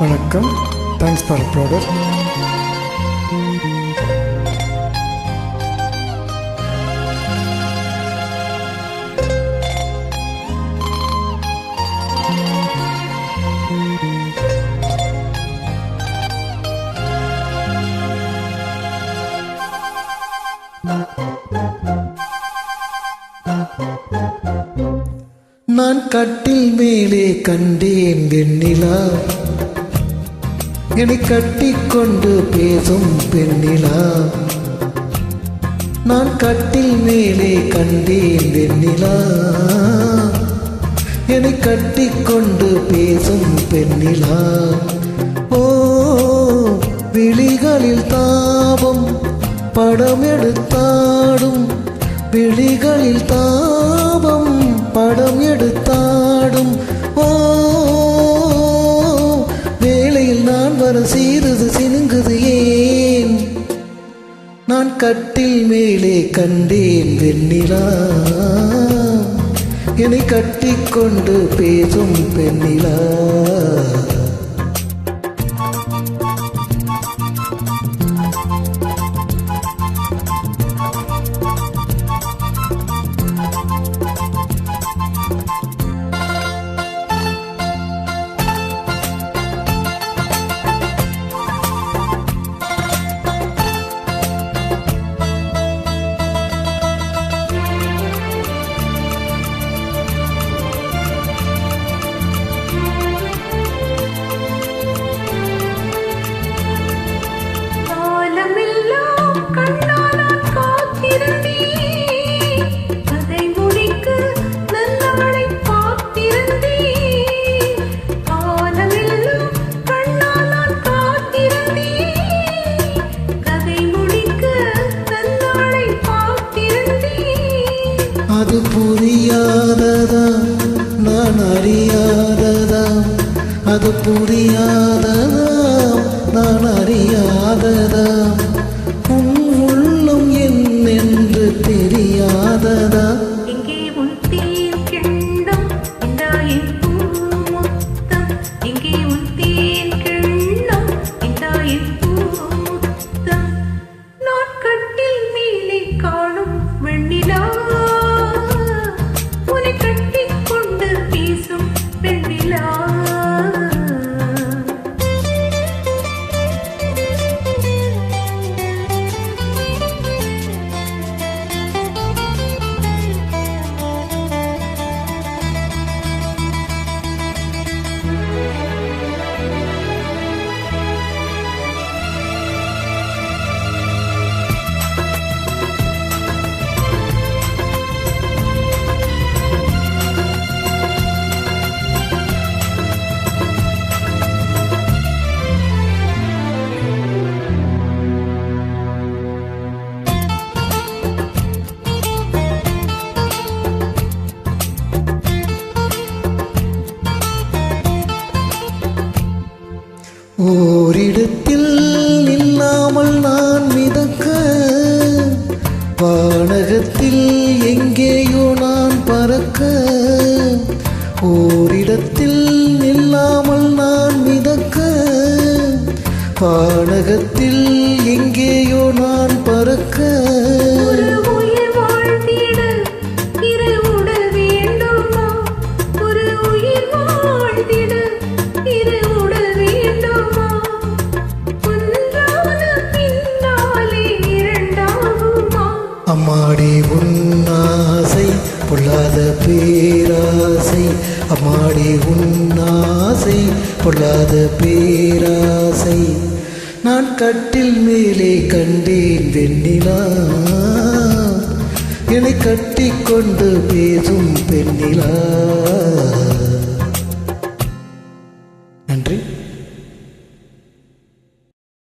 வணக்கம். Thanks for product நான் கட்டில் மேலே கண்டேன் வெண்ணிலா. என்னை கட்டிக்கொண்டு பேசும் பெண்ணிலா. நான் கட்டில் மேலே கண்டேன் வெண்ணிலா. என்னை கட்டிக்கொண்டு பேசும் பெண்ணிலா. ஓ விழிகளில் தாபம் படம் எடுத்தாடும். விழிகளில் தாபம் படம் எடுத்தாடும். மனம் சீருது சினுங்குது ஏன்? நான் கட்டில் மேலே கண்டேன் வெண்ணிலா. என்னை கட்டிக்கொண்டு பேசும் பெண்ணிலா. அது புரியாததா? நான் அறியாததா? அது புரியாததா? நான் அறியாததா? உன் உள்ளம் என்னென்று தெரியாததா? வானகத்தில் எங்கேயோ நான் பறக்க ஓரிடத்தில் நில்லாமல் நான் மிதக்க வானகத்தில் எங்கேயோ நான் பறக்க. அம்மாடி உன்னாசை பொல்லாத பேராசை. அம்மாடி உன்னாசை பொல்லாத பேராசை. நான் கட்டில் மேலே கண்டேன் வெண்ணிலா. என்னை கட்டி கொண்டு பேசும் பெண்ணிலா.